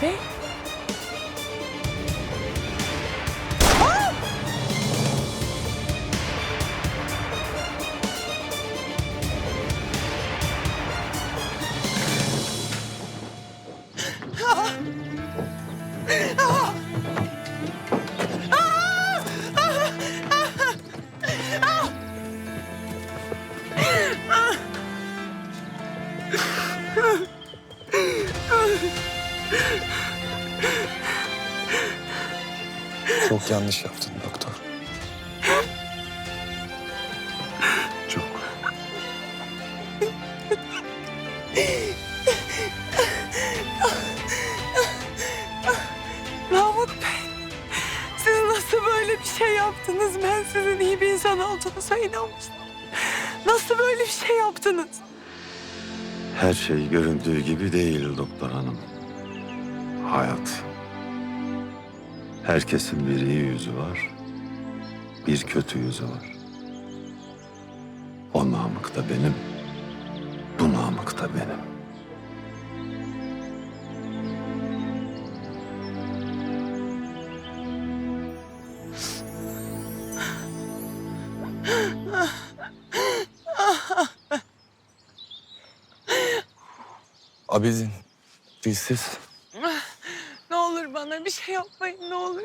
Bey? Çok yanlış yaptın doktor. Çok. Namık Bey, siz nasıl böyle bir şey yaptınız? Ben sizin iyi bir insan olduğunuza inanmıştım. Nasıl böyle bir şey yaptınız? Her şey göründüğü gibi değil doktor hanım. Hayat. Herkesin bir iyi yüzü var, bir kötü yüzü var. O namık da benim, bu namık da benim. Abidin, dilsiz. Bana bir şey yapmayın ne olur.